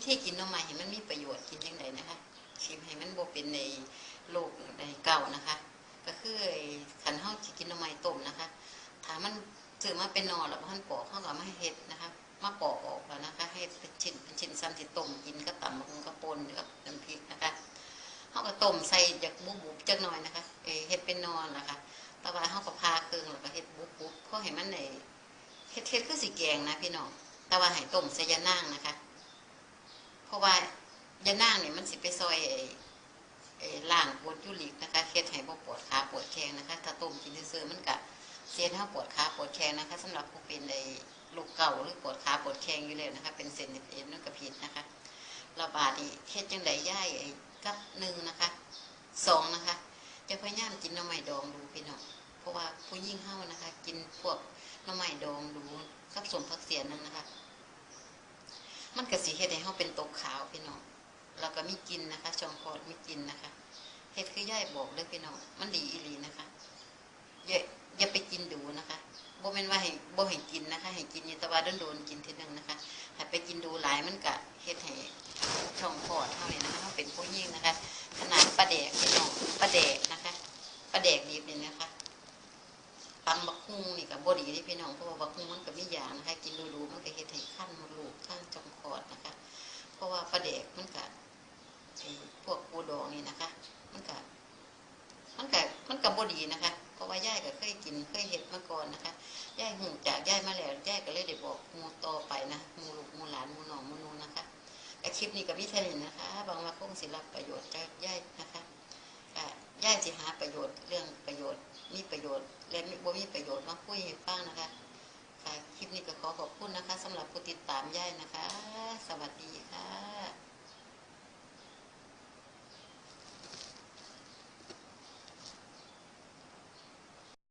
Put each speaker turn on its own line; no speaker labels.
วิธีกินน่อไม้ให้มันมีประโยชน์กินยังไงนะคะชิมให้มันบ่เป็นในโรคในเก่านะคะ ก็คือขันเฮาสิกินหน่อไม้ต้มนะคะถามมันซื้อมาเป็นนอแล้วมันปอกเฮาก็มาเฮ็ดนะคะมาปอกออกแล้วนะคะให้เป็นชิ้นเป็นชิ้นซ้ำที่ต้มกินก็ตำบักหุ่งก็ปนกับน้ำพริกนะคะเฮาก็ต้มใส่จากบุบๆจักหน่อยนะคะเออเฮ็ดเป็นนอนนะคะต่ว่าเฮาก็พาเครื่องแล้วก็เฮ็ดบุบๆเพื่อให้มันในเฮ็ดเฮ็ดคือสิแกงนะพี่น้องต่ว่าให้ต้มใส่ยานางนะคะ เพราะว่ายานางเนี่ยมันสิไปซอยไอ้ล่างปวดยูริกนะคะเฮ็ดให้บ่ปวดขาปวดแข้งนะคะ ถ้าต้มกินซื่อมันก็เสียนเฮาปวดขาปวดแข้งนะคะสำหรับผู้เป็นไอ้ลูกเก่าหรือปวดขาปวดแข้งอยู่แล้วนะคะ เป็นเส้นเอ็นนั่นก็ผิดนะคะระบาดนี่เฮ็ดจังไดย่ายไอ้กับหนึ่งนะคะสองนะคะ จะพยายามกินน้ำไม้ดองดูพี่น้องเพราะว่าผู้ยิ่งเฮานะคะ กินพวกน้ำไม้ดองดูกับสมพักเสียนนั่นนะคะ มันก็สิเฮ็ดให้เฮาเป็นตกขาวพี่น้องแล้วก็มีกินนะคะชองคอดมีกินนะคะเฮ็ดคือย่ายบอกเลยพี่น้องมันดีอีหลีนะคะอย่าอย่าไปกินดูนะคะบ่แม่นว่าให้บ่ให้กินนะคะให้กินยู่ต่ว่าโดนๆกินทีนึงนะคะให้ไปกินดูหลายมันก็เฮ็ดให้ช่องคอดเฮานี่นะคะเฮาเป็นผู้หญิงนะคะ ขนาดปลาแดกพี่น้องปลาแดกนะคะปลาแดกดิบนี่นะคะตำบักฮุ่งนี่ก็บ่ดีเด้พี่น้องเพราะว่าบักฮุ่งมันก็มียานะคะกินดูๆมันก็เฮ็ดให้คันมดลูกคันช่องคลอดนะคะ เพราะว่าปลาแดกมันก็ไอ้พวกปูดองนี่นะคะ มันก็มันก็มันก็บ่ดีนะคะ เพราะว่าย่ายก็เคยกินเคยเห็ดมาก่อนนะคะย่ายหูจากย่ายมาแล้วย่ายก็เลยได้บอกมูต่อไปนะมูลูกมูหลานมูน้องมูนูนะคะแต่คลิปนี้ก็มีเท่านี้นะคะ บางว่าคงสิรับประโยชน์จากย่ายนะคะก็ย่ายสิหาประโยชน์เรื่องประโยชน์มีประโยชน์และมีบ่มีประโยชน์มาคุยให้ฟังนะคะ คลิปนี้ก็ขอขอบคุณนะคะสำหรับผู้ติดตามย่ายนะคะ สวัสดีค่ะ